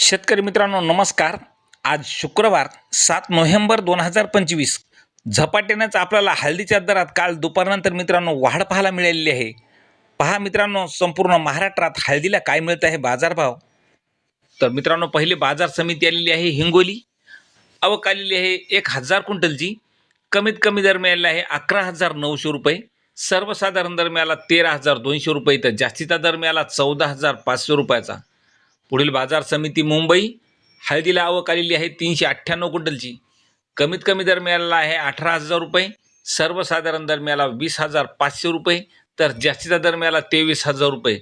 शेतकरी मित्रांनो नमस्कार. आज शुक्रवार सात नोव्हेंबर दोन हजार पंचवीस. झपाट्यानेच आपल्याला हळदीच्या दरात काल दुपारनंतर मित्रांनो वाढ पाहायला मिळालेली आहे. पहा मित्रांनो संपूर्ण महाराष्ट्रात हळदीला काय मिळत आहे बाजारभाव? तर मित्रांनो पहिली बाजार समिती आलेली आहे हिंगोली. आवक आलेली आहे एक हजार क्विंटलची. कमीत कमी दर मिळालेला आहे अकरा हजार नऊशे रुपये. सर्वसाधारण दर मिळाला तेरा हजार दोनशे रुपये. तर जास्तीचा दर मिळाला चौदा हजार पाचशे रुपयाचा. पुढील बाजार समिती मुंबई हळदीला आवक आलेली आहे तीनशे अठ्ठ्याण्णव क्विंटलची. कमीत कमी दर मिळालेला आहे अठरा हजार रुपये. सर्वसाधारण दर मिळाला वीस हजार पाचशे रुपये. तर जास्तीचा दर मिळाला तेवीस हजार रुपये.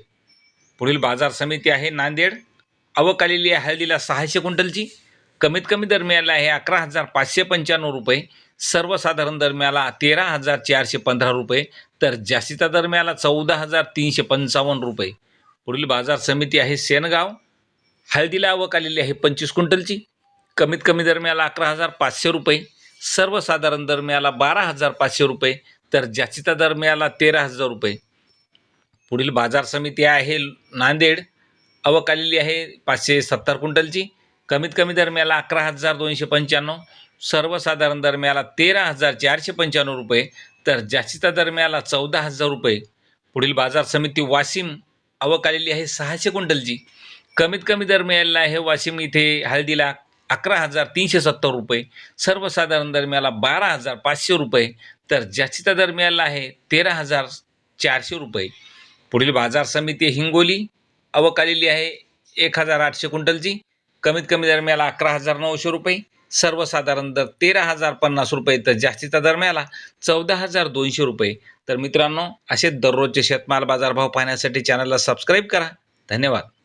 पुढील बाजार समिती आहे नांदेड. आवक आलेली आहे हळदीला सहाशे क्विंटलची. कमीत कमी दर मिळाला आहे अकरा हजार पाचशे पंच्याण्णव रुपये. सर्वसाधारण दर मिळाला तेरा हजार चारशे पंधरा रुपये. तर जास्तीचा दर मिळाला चौदा हजार तीनशे पंचावन्न रुपये. पुढील बाजार समिती आहे सेनगाव. हळदीला आवक आलेली आहे पंचवीस क्विंटलची. कमीत कमी दर मिळाला अकरा हजार पाचशे रुपये. सर्वसाधारण दर मिळाला बारा हजार पाचशे रुपये. तर जास्तीचा दर मिळाला तेरा हजार रुपये. पुढील बाजार समिती आहे नांदेड. आवक आलेली आहे पाचशे सत्तर क्विंटलची. कमीत कमी दर मिळाला अकरा हजार दोनशे पंच्याण्णव. सर्वसाधारण दर मिळाला तेरा हजार चारशे पंच्याण्णव रुपये. तर जास्तीचा दर मिळाला चौदा हजार रुपये. पुढील बाजार समिती वाशिम. आवक आलेली आहे सहाशे क्विंटलची. कमीत कमी दर मिळालेला आहे वाशिम इथे हळदीला अकरा हजार तीनशे सत्तर रुपये सर्वसाधारण दर मिळाला बारा हजार पाचशे रुपये तर जास्तीचा दर मिळाला आहे तेरा हजार चारशे रुपये. पुढील बाजार समिती हिंगोली अवकालेली आहे एक हजार आठशे क्विंटलची. कमीत कमी दर मिळाला अकरा हजार नऊशे रुपये सर्वसाधारण दर तेरा हजार पन्नास रुपये तर जास्तीचा दर मिळाला चौदा हजार दोनशे रुपये. तर मित्रांनो असे दररोजचे शेतमाल बाजारभाव पाहण्यासाठी चॅनलला सबस्क्राईब करा. धन्यवाद.